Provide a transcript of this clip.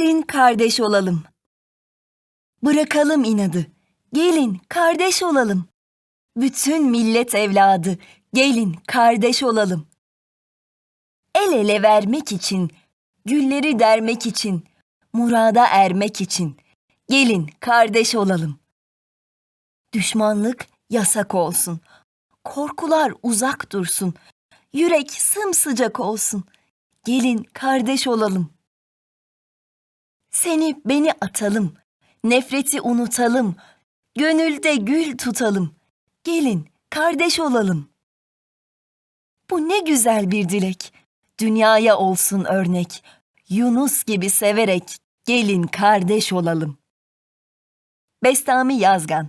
Gelin kardeş olalım. Bırakalım inadı. Gelin kardeş olalım. Bütün millet evladı. Gelin kardeş olalım. El ele vermek için, gülleri dermek için, murada ermek için. Gelin kardeş olalım. Düşmanlık yasak olsun. Korkular uzak dursun. Yürek sımsıcak olsun. Gelin kardeş olalım. Seni beni atalım. Nefreti unutalım. Gönülde gül tutalım. Gelin kardeş olalım. Bu ne güzel bir dilek. Dünyaya olsun örnek. Yunus gibi severek gelin kardeş olalım. Bestami Yazgan